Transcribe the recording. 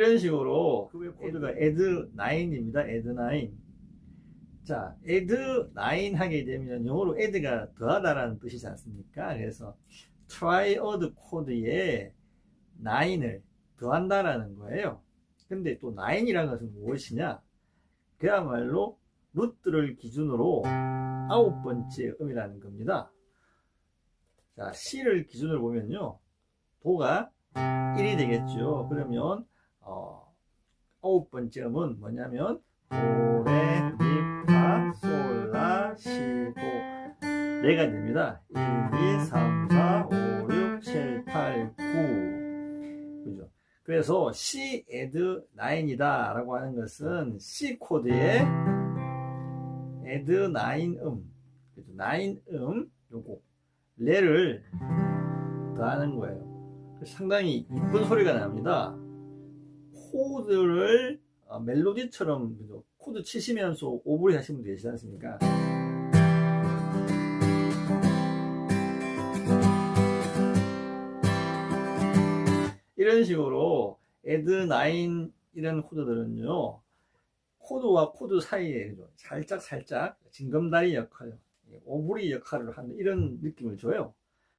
이런 식으로 코드가 add 9입니다. add 9. 자, add 9 하게 되면 영어로 add가 더하다라는 뜻이지 않습니까? 그래서 try add 코드에 9을 더한다라는 거예요. 근데 또 9이라는 것은 무엇이냐? 그야말로 루트를 기준으로 아홉 번째 음이라는 겁니다. 자, C를 기준으로 보면요. 도가 1이 되겠죠. 그러면, 어, 아홉 번째 음은 뭐냐면, 도, 레, 미, 파, 솔, 라, 시, 도. 네가 됩니다. 1, 2, 3, 4, 5, 6, 7, 8, 9. 그죠? 그래서 C add 9이다 라고 하는 것은 C 코드에 add 9 음, 그죠? 9 음, 요거, 레를 더하는 거예요. 상당히 이쁜 소리가 납니다. 코드를 어, 멜로디처럼? 코드 치시면서 하시는 분들 계시지 않습니까? 이런 식으로 add 9 이런 코드들은요 코드와 코드 사이에? 살짝 살짝 징검다리 역할 오브리 역할을 하는 이런 느낌을 줘요